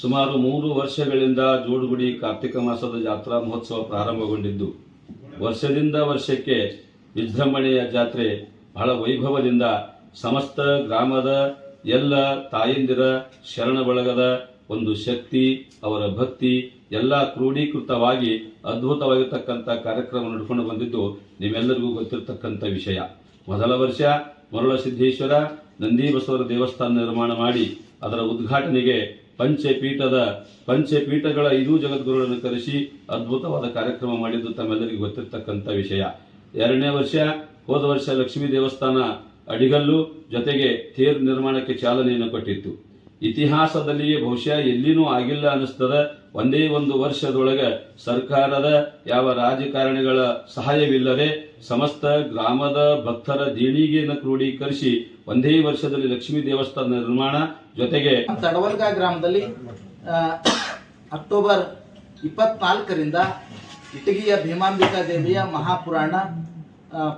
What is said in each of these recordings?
ಸುಮಾರು ಮೂರು ವರ್ಷಗಳಿಂದ ಜೋಡುಗುಡಿ ಕಾರ್ತಿಕ ಮಾಸದ ಜಾತ್ರಾ ಮಹೋತ್ಸವ ಪ್ರಾರಂಭಗೊಂಡಿದ್ದು, ವರ್ಷದಿಂದ ವರ್ಷಕ್ಕೆ ವಿಜೃಂಭಣೆಯ ಜಾತ್ರೆ ಬಹಳ ವೈಭವದಿಂದ ಸಮಸ್ತ ಗ್ರಾಮದ ಎಲ್ಲ ತಾಯಂದಿರ ಶರಣ ಬಳಗದ ಒಂದು ಶಕ್ತಿ, ಅವರ ಭಕ್ತಿ ಎಲ್ಲ ಕ್ರೋಢೀಕೃತವಾಗಿ ಅದ್ಭುತವಾಗಿರ್ತಕ್ಕಂಥ ಕಾರ್ಯಕ್ರಮ ನಡ್ಕೊಂಡು ಬಂದಿದ್ದು ನಿಮ್ಮೆಲ್ಲರಿಗೂ ಗೊತ್ತಿರತಕ್ಕಂಥ ವಿಷಯ. ಮೊದಲ ವರ್ಷ ಮರುಳ ಸಿದ್ದೇಶ್ವರ ನಂದಿ ಬಸವರ ದೇವಸ್ಥಾನ ನಿರ್ಮಾಣ ಮಾಡಿ ಅದರ ಉದ್ಘಾಟನೆಗೆ ಪಂಚಪೀಠದ ಪಂಚಪೀಠಗಳ ಐದು ಜಗದ್ಗುರುಗಳನ್ನು ಕರೆಸಿ ಅದ್ಭುತವಾದ ಕಾರ್ಯಕ್ರಮ ಮಾಡಿದ್ದು ತಮ್ಮೆಲ್ಲರಿಗೂ ಗೊತ್ತಿರತಕ್ಕಂಥ ವಿಷಯ. ಎರಡನೇ ವರ್ಷ, ಹೋದ ವರ್ಷ ಲಕ್ಷ್ಮೀ ದೇವಸ್ಥಾನ ಅಡಿಗಲ್ಲು ಜೊತೆಗೆ ಥೇರ್ ನಿರ್ಮಾಣಕ್ಕೆ ಚಾಲನೆಯನ್ನು ಕೊಟ್ಟಿತ್ತು. ಇತಿಹಾಸದಲ್ಲಿಯೇ ಬಹುಶಃ ಎಲ್ಲಿನೂ ಆಗಿಲ್ಲ ಅನ್ನಿಸ್ತದ ಒಂದೇ ಒಂದು ವರ್ಷದೊಳಗೆ ಸರ್ಕಾರದ ಯಾವ ರಾಜಕಾರಣಿಗಳ ಸಹಾಯವಿಲ್ಲದೆ ಸಮಸ್ತ ಗ್ರಾಮದ ಭಕ್ತರ ದೇಣಿಗೆಯನ್ನು ಕ್ರೋಢೀಕರಿಸಿ ಒಂದೇ ವರ್ಷದಲ್ಲಿ ಲಕ್ಷ್ಮೀ ದೇವಸ್ಥಾನ ನಿರ್ಮಾಣ ಜೊತೆಗೆ ತಡವಲ್ಗ ಗ್ರಾಮದಲ್ಲಿ ಅಕ್ಟೋಬರ್ ಇಪ್ಪತ್ನಾಲ್ಕರಿಂದ ಇಟಗಿಯ ಭೀಮಾಂಬಿಕಾ ದೇವಿಯ ಮಹಾಪುರಾಣ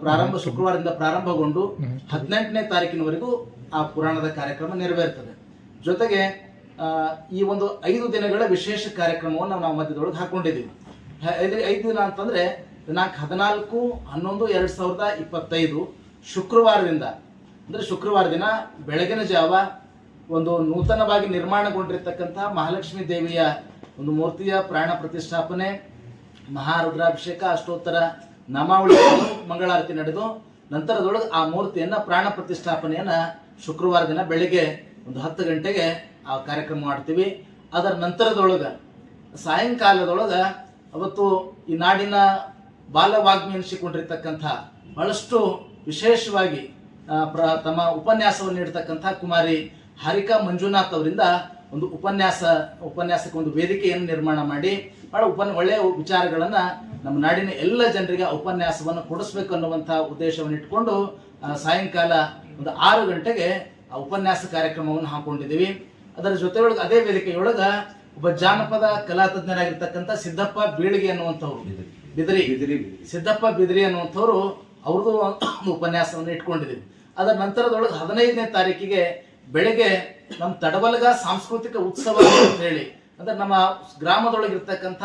ಪ್ರಾರಂಭ ಶುಕ್ರವಾರದಿಂದ ಪ್ರಾರಂಭಗೊಂಡು ಹದಿನೆಂಟನೇ ತಾರೀಕಿನವರೆಗೂ ಆ ಪುರಾಣದ ಕಾರ್ಯಕ್ರಮ ನೆರವೇರ್ತದೆ. ಜೊತೆಗೆ ಈ ಒಂದು ಐದು ದಿನಗಳ ವಿಶೇಷ ಕಾರ್ಯಕ್ರಮವನ್ನು ನಾವು ಮಧ್ಯದೊಳಗೆ ಹಾಕೊಂಡಿದ್ದೀವಿ. ಐದು ದಿನ ಅಂತಂದ್ರೆ ದಿನಾಂಕ ಹದಿನಾಲ್ಕು, ಹನ್ನೊಂದು, ಎರಡು ಸಾವಿರದ ಇಪ್ಪತ್ತೈದು ಶುಕ್ರವಾರದಿಂದ, ಅಂದರೆ ಶುಕ್ರವಾರ ದಿನ ಬೆಳಗಿನ ಜಾವ ಒಂದು ನೂತನವಾಗಿ ನಿರ್ಮಾಣಗೊಂಡಿರ್ತಕ್ಕಂಥ ಮಹಾಲಕ್ಷ್ಮಿ ದೇವಿಯ ಒಂದು ಮೂರ್ತಿಯ ಪ್ರಾಣ ಪ್ರತಿಷ್ಠಾಪನೆ, ಮಹಾರುದ್ರಾಭಿಷೇಕ, ಅಷ್ಟೋತ್ತರ ನಾಮಾವಳಿ ಮಂಗಳಾರತಿ ನಡೆದು, ನಂತರದೊಳಗೆ ಆ ಮೂರ್ತಿಯನ್ನು ಪ್ರಾಣ ಪ್ರತಿಷ್ಠಾಪನೆಯನ್ನು ಶುಕ್ರವಾರ ದಿನ ಬೆಳಿಗ್ಗೆ ಒಂದು ಹತ್ತು ಗಂಟೆಗೆ ಆ ಕಾರ್ಯಕ್ರಮ ಮಾಡ್ತೀವಿ. ಅದರ ನಂತರದೊಳಗೆ ಸಾಯಂಕಾಲದೊಳಗೆ ಅವತ್ತು ಈ ನಾಡಿನ ಬಾಲವಾಗ್ಮಿ ಎನಿಸಿಕೊಂಡಿರ್ತಕ್ಕಂಥ ಬಹಳಷ್ಟು ವಿಶೇಷವಾಗಿ ಪ್ರ- ತಮ್ಮ ಉಪನ್ಯಾಸವನ್ನು ನೀಡತಕ್ಕಂಥ ಕುಮಾರಿ ಹಾರಿಕಾ ಮಂಜುನಾಥ್ ಅವರಿಂದ ಒಂದು ಉಪನ್ಯಾಸ, ಉಪನ್ಯಾಸಕ್ಕೆ ಒಂದು ವೇದಿಕೆಯನ್ನು ನಿರ್ಮಾಣ ಮಾಡಿ, ಬಹಳ ಉಪನ್, ಒಳ್ಳೆಯ ವಿಚಾರಗಳನ್ನು ನಮ್ಮ ನಾಡಿನ ಎಲ್ಲ ಜನರಿಗೆ ಉಪನ್ಯಾಸವನ್ನು ಕೊಡಿಸ್ಬೇಕು ಅನ್ನುವಂಥ ಉದ್ದೇಶವನ್ನು ಇಟ್ಕೊಂಡು ಸಾಯಂಕಾಲ ಒಂದು ಆರು ಗಂಟೆಗೆ ಆ ಉಪನ್ಯಾಸ ಕಾರ್ಯಕ್ರಮವನ್ನು ಹಾಕೊಂಡಿದ್ದೀವಿ. ಅದರ ಜೊತೆಯೊಳಗೆ ಅದೇ ವೇದಿಕೆಯೊಳಗೆ ಒಬ್ಬ ಜಾನಪದ ಕಲಾ ತಜ್ಞರಾಗಿರ್ತಕ್ಕಂಥ ಸಿದ್ದಪ್ಪ ಬೀಳಿಗೆ ಅನ್ನುವಂಥವ್ರು. ಬಿದಿರಿ. ಸಿದ್ದಪ್ಪ ಬಿದಿರಿ ಅನ್ನುವಂಥವ್ರು ಅವ್ರದ್ದು ಒಂದು ಉಪನ್ಯಾಸವನ್ನು ಇಟ್ಕೊಂಡಿದ್ದೀವಿ. ಅದರ ನಂತರದೊಳಗೆ ಹದಿನೈದನೇ ತಾರೀಕಿಗೆ ಬೆಳಗ್ಗೆ ನಮ್ಮ ತಡವಲ್ಗ ಸಾಂಸ್ಕೃತಿಕ ಉತ್ಸವ ಅಂತ ಹೇಳಿ ಅಂದ್ರೆ ನಮ್ಮ ಗ್ರಾಮದೊಳಗಿರ್ತಕ್ಕಂಥ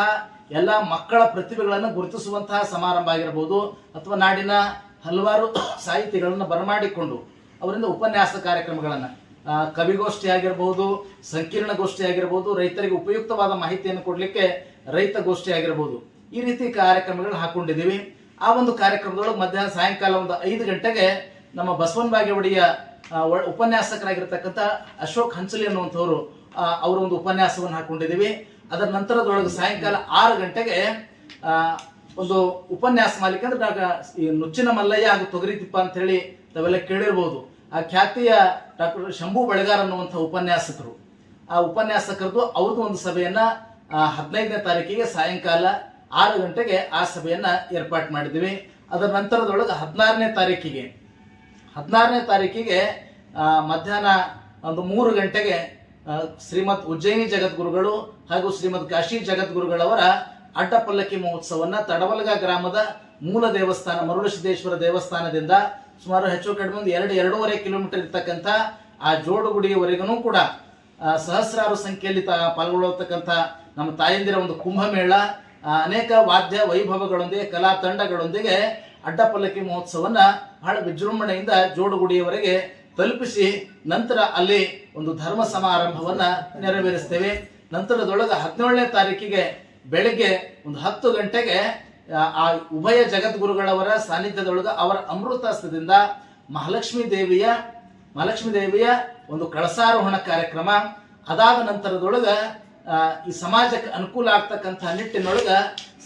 ಎಲ್ಲ ಮಕ್ಕಳ ಪ್ರತಿಭೆಗಳನ್ನು ಗುರುತಿಸುವಂತಹ ಸಮಾರಂಭ ಆಗಿರಬಹುದು ಅಥವಾ ನಾಡಿನ ಹಲವಾರು ಸಾಹಿತಿಗಳನ್ನು ಬರಮಾಡಿಕೊಂಡು ಅವರಿಂದ ಉಪನ್ಯಾಸ ಕಾರ್ಯಕ್ರಮಗಳನ್ನು ಕವಿಗೋಷ್ಠಿ ಆಗಿರ್ಬೋದು ಸಂಕೀರ್ಣ ಗೋಷ್ಠಿ ಆಗಿರಬಹುದು ರೈತರಿಗೆ ಉಪಯುಕ್ತವಾದ ಮಾಹಿತಿಯನ್ನು ಕೊಡಲಿಕ್ಕೆ ರೈತ ಗೋಷ್ಠಿ ಆಗಿರಬಹುದು ಈ ರೀತಿ ಕಾರ್ಯಕ್ರಮಗಳು ಹಾಕೊಂಡಿದ್ದೀವಿ. ಆ ಒಂದು ಕಾರ್ಯಕ್ರಮದೊಳಗೆ ಮಧ್ಯಾಹ್ನ ಸಾಯಂಕಾಲ ಒಂದು ಐದು ಗಂಟೆಗೆ ನಮ್ಮ ಬಸವನ ಬಾಗೇವಾಡಿಯ ಉಪನ್ಯಾಸಕರಾಗಿರ್ತಕ್ಕಂಥ ಅಶೋಕ್ ಹಂಚಲಿ ಅನ್ನುವಂಥವ್ರು ಅವರ ಒಂದು ಉಪನ್ಯಾಸವನ್ನು ಹಾಕೊಂಡಿದ್ದೀವಿ. ಅದರ ನಂತರದೊಳಗೆ ಸಾಯಂಕಾಲ ಆರು ಗಂಟೆಗೆ ಒಂದು ಉಪನ್ಯಾಸ ಮಾಲಿಕ ಅಂದ್ರೆ ಈ ನುಚ್ಚಿನ ಮಲ್ಲಯ್ಯ ಹಾಗೂ ತೊಗರಿತಿಪ್ಪ ಅಂತ ಹೇಳಿ ತಾವೆಲ್ಲ ಕೇಳಿರ್ಬೋದು. ಆ ಖ್ಯಾತಿಯ ಡಾಕ್ಟರ್ ಶಂಭು ಬೆಳಗಾರ್ ಅನ್ನುವಂಥ ಉಪನ್ಯಾಸಕರು. ಆ ಉಪನ್ಯಾಸಕರದು ಅವ್ರದ್ದು ಒಂದು ಸಭೆಯನ್ನ ಹದಿನೈದನೇ ತಾರೀಕಿಗೆ ಸಾಯಂಕಾಲ ಆರು ಗಂಟೆಗೆ ಆ ಸಭೆಯನ್ನ ಏರ್ಪಾಟ್ ಮಾಡಿದ್ವಿ. ಅದರ ನಂತರದೊಳಗೆ ಹದಿನಾರನೇ ತಾರೀಕಿಗೆ ಹದಿನಾರನೇ ತಾರೀಕಿಗೆ ಮಧ್ಯಾಹ್ನ ಒಂದು ಮೂರು ಗಂಟೆಗೆ ಶ್ರೀಮದ್ ಉಜ್ಜಯಿನಿ ಜಗದ್ಗುರುಗಳು ಹಾಗೂ ಶ್ರೀಮದ್ ಕಾಶಿ ಜಗದ್ಗುರುಗಳವರ ಅಡ್ಡಪಲ್ಲಕ್ಕಿ ಮಹೋತ್ಸವವನ್ನು ತಡವಲಗ ಗ್ರಾಮದ ಮೂಲ ದೇವಸ್ಥಾನ, ಮರುಳಸಿದ್ದೇಶ್ವರ ದೇವಸ್ಥಾನದಿಂದ ಸುಮಾರು ಹೆಚ್ಚು ಕಡಿಮೆ ಒಂದು ಎರಡು, ಎರಡೂವರೆ ಕಿಲೋಮೀಟರ್ ಇರ್ತಕ್ಕಂಥ ಆ ಜೋಡುಗುಡಿಯವರೆಗೂ ಕೂಡ ಸಹಸ್ರಾರು ಸಂಖ್ಯೆಯಲ್ಲಿ ತಾ ಪಾಲ್ಗೊಳ್ಳತಕ್ಕಂಥ ನಮ್ಮ ತಾಯಂದಿರ ಒಂದು ಕುಂಭಮೇಳ ಅನೇಕ ವಾದ್ಯ ವೈಭವಗಳೊಂದಿಗೆ ಕಲಾ ತಂಡಗಳೊಂದಿಗೆ ಅಡ್ಡಪಲ್ಲಕ್ಕಿ ಮಹೋತ್ಸವನ್ನ ಬಹಳ ವಿಜೃಂಭಣೆಯಿಂದ ಜೋಡುಗುಡಿಯವರೆಗೆ ತಲುಪಿಸಿ ನಂತರ ಅಲ್ಲಿ ಒಂದು ಧರ್ಮ ಸಮಾರಂಭವನ್ನ ನೆರವೇರಿಸ್ತೇವೆ. ನಂತರದೊಳಗೆ ಹದಿನೇಳನೇ ತಾರೀಕಿಗೆ ಬೆಳಗ್ಗೆ ಒಂದು ಹತ್ತು ಗಂಟೆಗೆ ಆ, ಉಭಯ ಜಗದ್ಗುರುಗಳವರ ಸಾನ್ನಿಧ್ಯದೊಳಗೆ ಅವರ ಅಮೃತಾಸ್ತ್ರದಿಂದ ಮಹಾಲಕ್ಷ್ಮೀ ದೇವಿಯ ಮಹಾಲಕ್ಷ್ಮೀ ದೇವಿಯ ಒಂದು ಕಳಸಾರೋಹಣ ಕಾರ್ಯಕ್ರಮ. ಅದಾದ ನಂತರದೊಳಗ ಈ ಸಮಾಜಕ್ಕೆ ಅನುಕೂಲ ಆಗ್ತಕ್ಕಂಥ ನಿಟ್ಟಿನೊಳಗೆ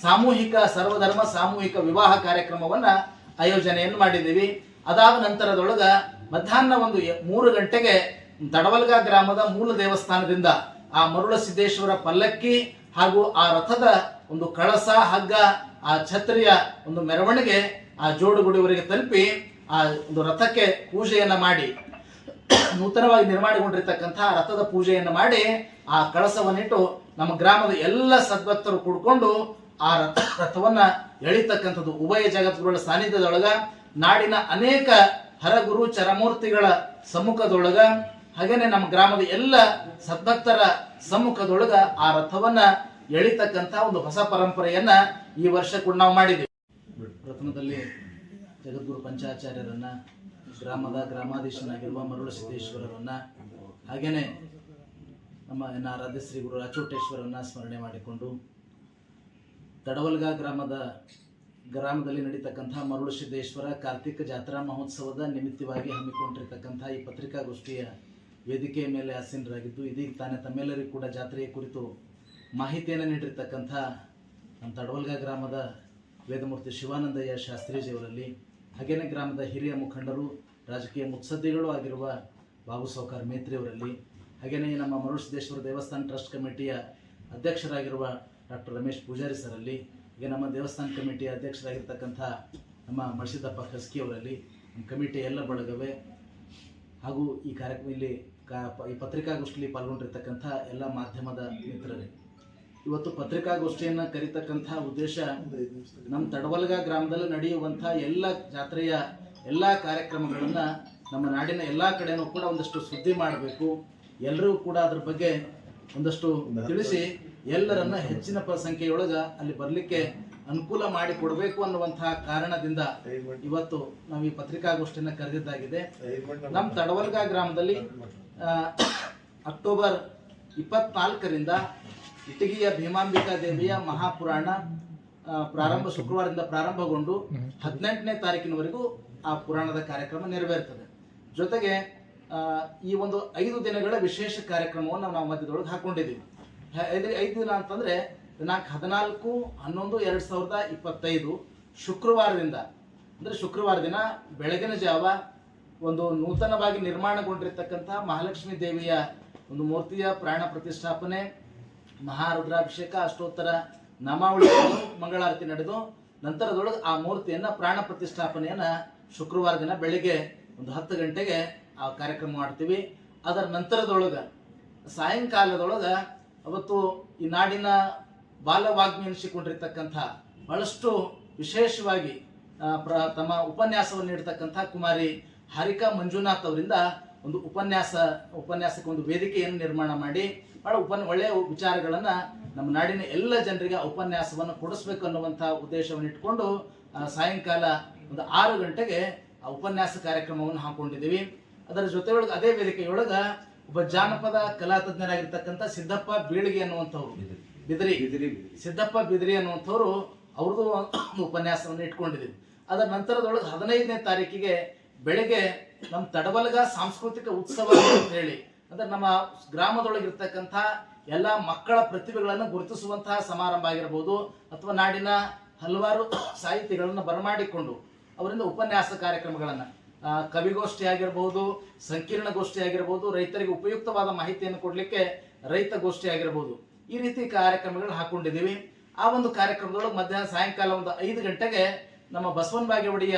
ಸಾಮೂಹಿಕ ಸರ್ವಧರ್ಮ, ಸಾಮೂಹಿಕ ವಿವಾಹ ಕಾರ್ಯಕ್ರಮವನ್ನ ಆಯೋಜನೆಯನ್ನು ಮಾಡಿದ್ದೀವಿ. ಅದಾದ ನಂತರದೊಳಗೆ ಮಧ್ಯಾಹ್ನ ಒಂದು ಮೂರು ಗಂಟೆಗೆ ದಡವಲ್ಗ ಗ್ರಾಮದ ಮೂಲ ದೇವಸ್ಥಾನದಿಂದ ಆ ಮರುಳ ಸಿದ್ದೇಶ್ವರ ಪಲ್ಲಕ್ಕಿ ಹಾಗೂ ಆ ರಥದ ಒಂದು ಕಳಸ, ಹಗ್ಗ, ಆ ಛತ್ರಿಯ ಒಂದು ಮೆರವಣಿಗೆ ಆ ಜೋಡುಗುಡಿಯವರಿಗೆ ತಲುಪಿ ಆ ಒಂದು ರಥಕ್ಕೆ ಪೂಜೆಯನ್ನು ಮಾಡಿ ನೂತನವಾಗಿ ನಿರ್ಮಾಣಗೊಂಡಿರ್ತಕ್ಕಂತಹ ರಥದ ಪೂಜೆಯನ್ನು ಮಾಡಿ ಆ ಕಳಸವನ್ನಿಟ್ಟು ನಮ್ಮ ಗ್ರಾಮದ ಎಲ್ಲ ಸದ್ಭಕ್ತರು ಕೂಡ್ಕೊಂಡು ಆ ರಥ, ರಥವನ್ನ ಎಳಿತಕ್ಕಂಥದ್ದು ಉಭಯ ಜಗದ್ಗುರುಗಳ ಸಾನ್ನಿಧ್ಯದೊಳಗ, ನಾಡಿನ ಅನೇಕ ಹರಗುರು, ಚರಮೂರ್ತಿಗಳ ಸಮ್ಮುಖದೊಳಗ, ಹಾಗೇನೆ ನಮ್ಮ ಗ್ರಾಮದ ಎಲ್ಲ ಸದ್ಭಕ್ತರ ಸಮ್ಮುಖದೊಳಗ ಆ ರಥವನ್ನ ಎಳಿತಕ್ಕಂತ ಒಂದು ಹೊಸ ಪರಂಪರೆಯನ್ನ ಈ ವರ್ಷ ಕೂಡ ನಾವು ಮಾಡಿದ್ದೀವಿ. ಪ್ರಥಮದಲ್ಲಿ ಜಗದ್ಗುರು ಪಂಚಾಚಾರ್ಯರನ್ನ ಗ್ರಾಮದ ಗ್ರಾಮಾಧೀಶನಾಗಿರುವ ಮರುಳ ಸಿದ್ದೇಶ್ವರರನ್ನ ಹಾಗೇನೆ ನಮ್ಮ ಎನ್ನ ಆರಾಧ್ಯ ಶ್ರೀ ಗುರು ರಾಚೋಟೇಶ್ವರನ್ನ ಸ್ಮರಣೆ ಮಾಡಿಕೊಂಡು ತಡವಲ್ಗ ಗ್ರಾಮದ, ಗ್ರಾಮದಲ್ಲಿ ನಡೀತಕ್ಕಂಥ ಮರುಳ ಸಿದ್ದೇಶ್ವರ ಕಾರ್ತಿಕ ಜಾತ್ರಾ ಮಹೋತ್ಸವದ ನಿಮಿತ್ತವಾಗಿ ಹಮ್ಮಿಕೊಂಡಿರ್ತಕ್ಕಂಥ ಈ ಪತ್ರಿಕಾಗೋಷ್ಠಿಯ ವೇದಿಕೆಯ ಮೇಲೆ ಆಸೀನರಾಗಿದ್ದು, ಇದೀಗ ತಾನೇ ತಮ್ಮೆಲ್ಲರಿಗೂ ಕೂಡ ಜಾತ್ರೆಯ ಕುರಿತು ಮಾಹಿತಿಯನ್ನು ನೀಡಿರ್ತಕ್ಕಂಥ ನಮ್ಮ ತಡವಲ್ಗ ಗ್ರಾಮದ ವೇದಮೂರ್ತಿ ಶಿವಾನಂದಯ್ಯ ಶಾಸ್ತ್ರೀಜಿಯವರಲ್ಲಿ ಹಾಗೇನೆ ಗ್ರಾಮದ ಹಿರಿಯ ಮುಖಂಡರು, ರಾಜಕೀಯ ಮುತ್ಸದ್ದಿಗಳು ಆಗಿರುವ ಬಾಬು ಸೌಕಾರ್ ಮೇತ್ರಿಯವರಲ್ಲಿ ಹಾಗೆಯೇ ನಮ್ಮ ಮರುಷದೇಶ್ವರ ದೇವಸ್ಥಾನ ಟ್ರಸ್ಟ್ ಕಮಿಟಿಯ ಅಧ್ಯಕ್ಷರಾಗಿರುವ ಡಾಕ್ಟರ್ ರಮೇಶ್ ಪೂಜಾರಿ ಸರಲ್ಲಿ ಹಾಗೆ ನಮ್ಮ ದೇವಸ್ಥಾನ ಕಮಿಟಿಯ ಅಧ್ಯಕ್ಷರಾಗಿರ್ತಕ್ಕಂಥ ನಮ್ಮ ಮರ್ಸಿದ್ದಪ್ಪ ಖಸ್ಕಿ ಅವರಲ್ಲಿ, ನಮ್ಮ ಕಮಿಟಿಯ ಎಲ್ಲ ಬಳಗವೇ. ಹಾಗೂ ಈ ಕಾರ್ಯಕ್ರಮ ಇಲ್ಲಿ ಕಾ- ಈ ಪತ್ರಿಕಾಗೋಷ್ಠಿಯಲ್ಲಿ ಪಾಲ್ಗೊಂಡಿರ್ತಕ್ಕಂಥ ಎಲ್ಲ ಮಾಧ್ಯಮದ ಮಿತ್ರರೇ. ಇವತ್ತು ಪತ್ರಿಕಾಗೋಷ್ಠಿಯನ್ನು ಕರೀತಕ್ಕಂತಹ ಉದ್ದೇಶ ನಮ್ಮ ತಡವಲ್ಗ ಗ್ರಾಮದಲ್ಲಿ ನಡೆಯುವಂಥ ಎಲ್ಲ ಜಾತ್ರೆಯ ಎಲ್ಲ ಕಾರ್ಯಕ್ರಮಗಳನ್ನ ನಮ್ಮ ನಾಡಿನ ಎಲ್ಲ ಕಡೆನೂ ಕೂಡ ಒಂದಷ್ಟು ಸುದ್ದಿ ಮಾಡಬೇಕು. ಎಲ್ಲರಿಗೂ ಕೂಡ ಅದ್ರ ಬಗ್ಗೆ ಒಂದಷ್ಟು ತಿಳಿಸಿ ಎಲ್ಲರನ್ನ ಹೆಚ್ಚಿನ ಸಂಖ್ಯೆಯೊಳಗೆ ಅಲ್ಲಿ ಬರಲಿಕ್ಕೆ ಅನುಕೂಲ ಮಾಡಿ ಕೊಡಬೇಕು ಅನ್ನುವಂತಹ ಕಾರಣದಿಂದ ಇವತ್ತು ನಾವು ಈ ಪತ್ರಿಕಾಗೋಷ್ಠಿಯನ್ನು ಕರೆದಿದ್ದಾಗಿದೆ. ನಮ್ಮ ತಡವಲ್ಗ ಗ್ರಾಮದಲ್ಲಿ ಅಕ್ಟೋಬರ್ ಇಪ್ಪತ್ನಾಲ್ಕರಿಂದ ಇಟಗಿಯ ಭೀಮಾಂಬಿಕಾ ದೇವಿಯ ಮಹಾಪುರಾಣ ಪ್ರಾರಂಭ ಶುಕ್ರವಾರದಿಂದ ಪ್ರಾರಂಭಗೊಂಡು ಹದಿನೆಂಟನೇ ತಾರೀಕಿನವರೆಗೂ ಆ ಪುರಾಣದ ಕಾರ್ಯಕ್ರಮ ನೆರವೇರ್ತದೆ. ಜೊತೆಗೆ ಈ ಒಂದು ಐದು ದಿನಗಳ ವಿಶೇಷ ಕಾರ್ಯಕ್ರಮವನ್ನು ನಾವು ಮಧ್ಯದೊಳಗೆ ಹಾಕೊಂಡಿದ್ದೀವಿ. ಐದು ದಿನ ಅಂತಂದ್ರೆ ದಿನಾಂಕ ಹದಿನಾಲ್ಕು, ಹನ್ನೊಂದು, ಎರಡು ಸಾವಿರದ ಇಪ್ಪತ್ತೈದು ಶುಕ್ರವಾರದಿಂದ. ಅಂದ್ರೆ ಶುಕ್ರವಾರ ದಿನ ಬೆಳಗಿನ ಜಾವ ಒಂದು ನೂತನವಾಗಿ ನಿರ್ಮಾಣಗೊಂಡಿರ್ತಕ್ಕಂಥ ಮಹಾಲಕ್ಷ್ಮಿ ದೇವಿಯ ಒಂದು ಮೂರ್ತಿಯ ಪ್ರಾಣ ಪ್ರತಿಷ್ಠಾಪನೆ ಮಹಾರುದ್ರಾಭಿಷೇಕ, ಅಷ್ಟೋತ್ತರ, ನಾಮಾವಳಿ, ಮಂಗಳಾರತಿ ನಡೆದು, ನಂತರದೊಳಗೆ ಆ ಮೂರ್ತಿಯನ್ನ ಪ್ರಾಣ ಪ್ರತಿಷ್ಠಾಪನೆಯನ್ನ ಶುಕ್ರವಾರ ದಿನ ಬೆಳಿಗ್ಗೆ ಒಂದು ಹತ್ತು ಗಂಟೆಗೆ ಆ ಕಾರ್ಯಕ್ರಮ ಮಾಡ್ತೀವಿ. ಅದರ ನಂತರದೊಳಗ ಸಾಯಂಕಾಲದೊಳಗ ಅವತ್ತು ಈ ನಾಡಿನ ಬಾಲವಾಗ್ಮಿ ಅನಿಸಿಕೊಂಡಿರ್ತಕ್ಕಂಥ ಬಹಳಷ್ಟು ವಿಶೇಷವಾಗಿ ಪ್ರ, ತಮ್ಮ ಉಪನ್ಯಾಸವನ್ನು ನೀಡತಕ್ಕಂಥ ಕುಮಾರಿ ಹಾರಿಕಾ ಮಂಜುನಾಥ್ ಅವರಿಂದ ಒಂದು ಉಪನ್ಯಾಸ ಉಪನ್ಯಾಸಕ್ಕೆ ಒಂದು ವೇದಿಕೆಯನ್ನು ನಿರ್ಮಾಣ ಮಾಡಿ ಬಹಳ ಉಪನ್ ಒಳ್ಳೆಯ ವಿಚಾರಗಳನ್ನು ನಮ್ಮ ನಾಡಿನ ಎಲ್ಲ ಜನರಿಗೆ ಆ ಉಪನ್ಯಾಸವನ್ನು ಕೊಡಿಸ್ಬೇಕು ಅನ್ನುವಂಥ ಉದ್ದೇಶವನ್ನು ಇಟ್ಕೊಂಡು ಸಾಯಂಕಾಲ ಒಂದು ಆರು ಗಂಟೆಗೆ ಆ ಉಪನ್ಯಾಸ ಕಾರ್ಯಕ್ರಮವನ್ನು ಹಾಕೊಂಡಿದ್ದೀವಿ. ಅದರ ಜೊತೆಯೊಳಗೆ ಅದೇ ವೇದಿಕೆಯೊಳಗ ಒಬ್ಬ ಜಾನಪದ ಕಲಾ ತಜ್ಞರಾಗಿರ್ತಕ್ಕಂಥ ಸಿದ್ದಪ್ಪ ಬೀಳಿಗೆ ಅನ್ನುವಂಥವ್ರು. ಬಿದಿರಿ. ಸಿದ್ದಪ್ಪ ಬಿದಿರಿ ಅನ್ನುವಂಥವ್ರು ಅವ್ರದ್ದು ಉಪನ್ಯಾಸವನ್ನು ಇಟ್ಕೊಂಡಿದ್ದೀವಿ. ಅದರ ನಂತರದೊಳಗೆ ಹದಿನೈದನೇ ತಾರೀಕಿಗೆ ಬೆಳಗ್ಗೆ ನಮ್ಮ ತಡವಲ್ಗ ಸಾಂಸ್ಕೃತಿಕ ಉತ್ಸವ ಅಂತ ಹೇಳಿ, ಅಂದ್ರೆ ನಮ್ಮ ಗ್ರಾಮದೊಳಗಿರ್ತಕ್ಕಂಥ ಎಲ್ಲ ಮಕ್ಕಳ ಪ್ರತಿಭೆಗಳನ್ನು ಗುರುತಿಸುವಂತಹ ಸಮಾರಂಭ ಆಗಿರಬಹುದು ಅಥವಾ ನಾಡಿನ ಹಲವಾರು ಸಾಹಿತಿಗಳನ್ನು ಬರಮಾಡಿಕೊಂಡು ಅವರಿಂದ ಉಪನ್ಯಾಸ ಕಾರ್ಯಕ್ರಮಗಳನ್ನು ಕವಿಗೋಷ್ಠಿ ಆಗಿರಬಹುದು ಸಂಕೀರ್ಣ ಗೋಷ್ಠಿ ಆಗಿರಬಹುದು ರೈತರಿಗೆ ಉಪಯುಕ್ತವಾದ ಮಾಹಿತಿಯನ್ನು ಕೊಡಲಿಕ್ಕೆ ರೈತ ಗೋಷ್ಠಿ ಆಗಿರಬಹುದು ಈ ರೀತಿ ಕಾರ್ಯಕ್ರಮಗಳು ಹಾಕೊಂಡಿದ್ದೀವಿ. ಆ ಒಂದು ಕಾರ್ಯಕ್ರಮದೊಳಗೆ ಮಧ್ಯಾಹ್ನ ಸಾಯಂಕಾಲ ಒಂದು ಐದು ಗಂಟೆಗೆ ನಮ್ಮ ಬಸವನ ಬಾಗೇವಾಡಿಯ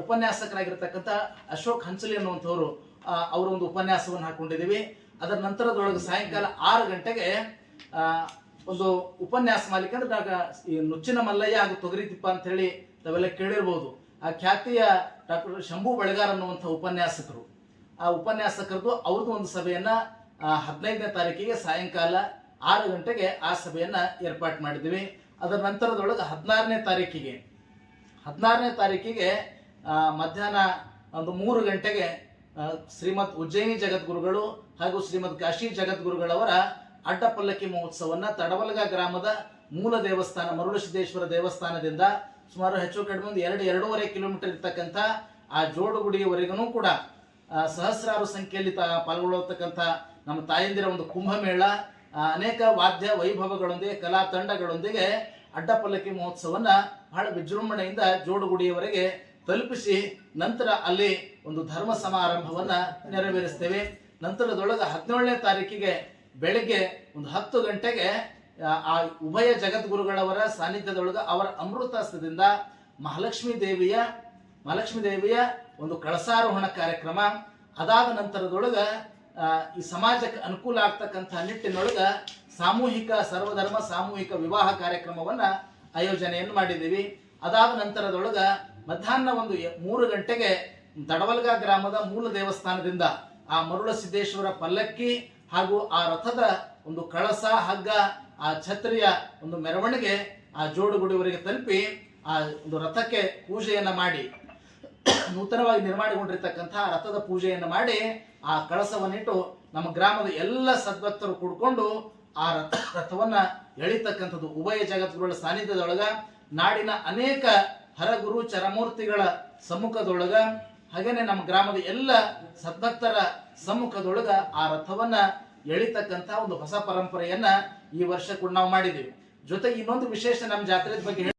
ಉಪನ್ಯಾಸಕರಾಗಿರ್ತಕ್ಕಂಥ ಅಶೋಕ್ ಹಂಚಲಿ ಅನ್ನುವಂಥವ್ರು ಅವರ ಒಂದು ಉಪನ್ಯಾಸವನ್ನು ಹಾಕೊಂಡಿದ್ದೀವಿ. ಅದರ ನಂತರದೊಳಗೆ ಸಾಯಂಕಾಲ ಆರು ಗಂಟೆಗೆ ಒಂದು ಉಪನ್ಯಾಸ ಮಾಲಿಕ ಅಂದ್ರೆ ಈ ನುಚ್ಚಿನ ಮಲ್ಲಯ್ಯ ಹಾಗೂ ತೊಗರಿತಿಪ್ಪ ಅಂತ ಹೇಳಿ ತಾವೆಲ್ಲ ಕೇಳಿರ್ಬೋದು. ಆ ಖ್ಯಾತಿಯ ಡಾಕ್ಟರ್ ಶಂಭು ಬೆಳಗಾರ್ ಅನ್ನುವಂಥ ಉಪನ್ಯಾಸಕರು. ಆ ಉಪನ್ಯಾಸಕರದು ಅವ್ರದ್ದು ಒಂದು ಸಭೆಯನ್ನ ಹದಿನೈದನೇ ತಾರೀಕಿಗೆ ಸಾಯಂಕಾಲ ಆರು ಗಂಟೆಗೆ ಆ ಸಭೆಯನ್ನ ಏರ್ಪಾಟ್ ಮಾಡಿದ್ವಿ ಅದರ ನಂತರದೊಳಗೆ ಹದಿನಾರನೇ ತಾರೀಕಿಗೆ ಹದಿನಾರನೇ ತಾರೀಕಿಗೆ ಮಧ್ಯಾಹ್ನ ಒಂದು ಮೂರು ಗಂಟೆಗೆ ಶ್ರೀಮದ್ ಉಜ್ಜಯಿನಿ ಜಗದ್ಗುರುಗಳು ಹಾಗೂ ಶ್ರೀಮದ್ ಕಾಶಿ ಜಗದ್ಗುರುಗಳವರ ಅಡ್ಡಪಲ್ಲಕ್ಕಿ ಮಹೋತ್ಸವವನ್ನು ತಡವಲಗ ಗ್ರಾಮದ ಮೂಲ ದೇವಸ್ಥಾನ, ಮರುಳಸಿದ್ದೇಶ್ವರ ದೇವಸ್ಥಾನದಿಂದ ಸುಮಾರು ಹೆಚ್ಚು ಕಡಿಮೆ ಒಂದು ಎರಡು, ಎರಡೂವರೆ ಕಿಲೋಮೀಟರ್ ಇರ್ತಕ್ಕಂಥ ಆ ಜೋಡುಗುಡಿಯವರೆಗೂ ಕೂಡ ಸಹಸ್ರಾರು ಸಂಖ್ಯೆಯಲ್ಲಿ ತಾ, ಪಾಲ್ಗೊಳ್ಳತಕ್ಕಂಥ ನಮ್ಮ ತಾಯಂದಿರ ಒಂದು ಕುಂಭಮೇಳ ಅನೇಕ ವಾದ್ಯ ವೈಭವಗಳೊಂದಿಗೆ, ಕಲಾ ತಂಡಗಳೊಂದಿಗೆ ಅಡ್ಡಪಲ್ಲಕ್ಕಿ ಮಹೋತ್ಸವನ್ನ ಬಹಳ ವಿಜೃಂಭಣೆಯಿಂದ ಜೋಡುಗುಡಿಯವರೆಗೆ ತಲುಪಿಸಿ ನಂತರ ಅಲ್ಲಿ ಒಂದು ಧರ್ಮ ಸಮಾರಂಭವನ್ನ ನೆರವೇರಿಸ್ತೇವೆ. ನಂತರದೊಳಗೆ ಹದಿನೇಳನೇ ತಾರೀಕಿಗೆ ಬೆಳಗ್ಗೆ ಒಂದು ಹತ್ತು ಗಂಟೆಗೆ ಆ, ಉಭಯ ಜಗದ್ಗುರುಗಳವರ ಸಾನ್ನಿಧ್ಯದೊಳಗೆ ಅವರ ಅಮೃತಾಸ್ತ್ರದಿಂದ ಮಹಾಲಕ್ಷ್ಮೀ ದೇವಿಯ ಮಹಾಲಕ್ಷ್ಮೀ ದೇವಿಯ ಒಂದು ಕಳಸಾರೋಹಣ ಕಾರ್ಯಕ್ರಮ. ಅದಾದ ನಂತರದೊಳಗೆ ಈ ಸಮಾಜಕ್ಕೆ ಅನುಕೂಲ ಆಗ್ತಕ್ಕಂಥ ನಿಟ್ಟಿನೊಳಗೆ ಸಾಮೂಹಿಕ ಸರ್ವಧರ್ಮ ಸಾಮೂಹಿಕ ವಿವಾಹ ಕಾರ್ಯಕ್ರಮವನ್ನ ಆಯೋಜನೆಯನ್ನು ಮಾಡಿದ್ದೀವಿ. ಅದಾದ ನಂತರದೊಳಗ ಮಧ್ಯಾಹ್ನ ಒಂದು ಮೂರು ಗಂಟೆಗೆ ದಡವಲ್ಗ ಗ್ರಾಮದ ಮೂಲ ದೇವಸ್ಥಾನದಿಂದ ಆ ಮರುಳ ಸಿದ್ದೇಶ್ವರ ಪಲ್ಲಕ್ಕಿ ಹಾಗೂ ಆ ರಥದ ಒಂದು ಕಳಸ, ಹಗ್ಗ, ಆ ಛತ್ರಿಯ ಒಂದು ಮೆರವಣಿಗೆ ಆ ಜೋಡುಗುಡಿಯವರಿಗೆ ತಲುಪಿ ಆ ಒಂದು ರಥಕ್ಕೆ ಪೂಜೆಯನ್ನ ಮಾಡಿ. ನೂತನವಾಗಿ ನಿರ್ಮಾಣಗೊಂಡಿರ್ತಕ್ಕಂಥ ರಥದ ಪೂಜೆಯನ್ನು ಮಾಡಿ ಆ ಕಳಸವನ್ನಿಟ್ಟು ನಮ್ಮ ಗ್ರಾಮದ ಎಲ್ಲ ಸದ್ಭಕ್ತರು ಕೂಡ್ಕೊಂಡು ಆ ರಥ ರಥವನ್ನ ಎಳಿತಕ್ಕಂಥದ್ದು ಉಭಯ ಜಗದ್ಗುರುಗಳ ಸಾನ್ನಿಧ್ಯದೊಳಗ ನಾಡಿನ ಅನೇಕ ಹರಗುರು ಚರಮೂರ್ತಿಗಳ ಸಮ್ಮುಖದೊಳಗ, ಹಾಗೇನೆ ನಮ್ಮ ಗ್ರಾಮದ ಎಲ್ಲ ಸದ್ಭಕ್ತರ ಸಮ್ಮುಖದೊಳಗ ಆ ರಥವನ್ನ ಎಳಿತಕ್ಕಂಥ ಒಂದು ಹೊಸ ಪರಂಪರೆಯನ್ನ ಈ ವರ್ಷ ಕೂಡ ನಾವು ಮಾಡಿದ್ದೀವಿ. ಜೊತೆಗೆ ಇನ್ನೊಂದು ವಿಶೇಷ ನಮ್ಮ ಜಾತ್ರೆ ಬಗ್ಗೆ